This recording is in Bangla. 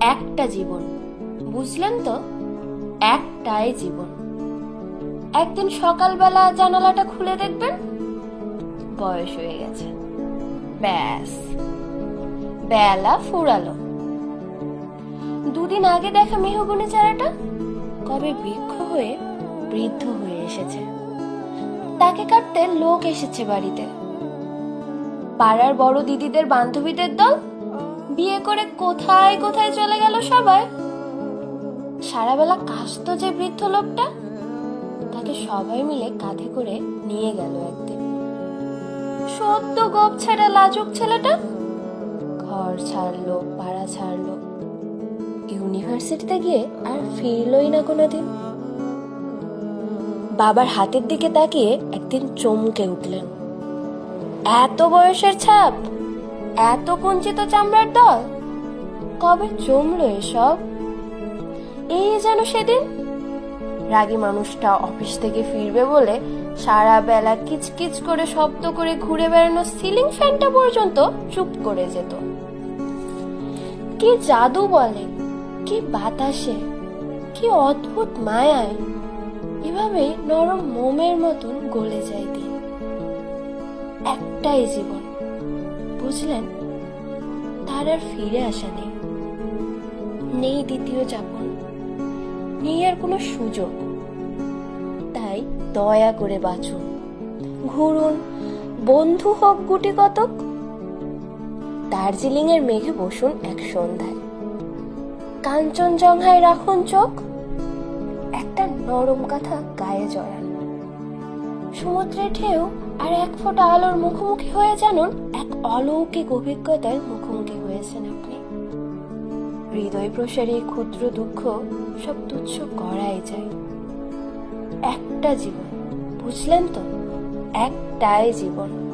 একটা জীবন। বুঝলেন তো? একটাই জীবন। একদিন সকালবেলা জানালাটা খুলে দেখবেন? বয়স হয়ে গেছে। ব্যাস। বেলা ফুরালো। দুদিন আগে দেখা মেহগুনি চারাটা? কবে বৃক্ষ হয়ে বৃদ্ধ হয়ে এসেছে। তাকে কাটতে লোক এসেছে বাড়িতে। পাড়ার বড় দিদিদের বান্ধবীদের দল বিয়ে করে কোথায় কোথায় চলে গেল সবাই? সারাবেলা কাশতো যে বৃদ্ধ লোকটা, তাকে সবাই মিলে কাঁধে করে নিয়ে গেল একদিন। সদ্য গোপ ছেড়া লাজুক ছেলেটা ঘর ছাড়লো, পাড়া ছাড়লো। ইউনিভার্সিটিতে গিয়ে আর ফিরলই না কোনোদিন। বাবার হাতের দিকে তাকিয়ে একদিন চমকে উঠলেন। এত বয়সের ছাপ! এত কঞ্চিত চামড়ার দল? কবে জমলো এসব? এই যেন সেদিন? রাগী মানুষটা অফিস থেকে ফিরবে বলে সারা বেলা কিচকিচ করে শব্দ করে ঘুরে বেড়ানো সিলিং ফ্যানটা পর্যন্ত চুপ করে যেত। কি জাদু বলে, কি বাতাসে, কি অদ্ভুত মায়ায়। এভাবে নরম মোমের মতন গলে যায় দিন। একটাই জীবন। বুঝলেন, তার আর ফিরে আসা নেই। নেই দ্বিতীয় যাপন, নেই আর কোনো সুযোগ। তাই দয়া করে বাঁচুন। ঘুরুন, বন্ধু হোক গুটি কতক। দার্জিলিং এর মেঘে বসুন এক সন্ধ্যায়। কাঞ্চনজঙ্ঘায় রাখুন চোখ। একটা নরম কথা গায়ে জড়ান। সমুদ্রের ঢেউ আর এক ফোঁটা আলোর মুখোমুখি হয়ে জানুন, এক অলৌকিক অভিজ্ঞতার মুখোমুখি হয়েছেন আপনি। হৃদয় প্রসারী ক্ষুদ্র দুঃখ সব তুচ্ছ করাই যায়। একটা জীবন, বুঝলেন তো? একটাই জীবন।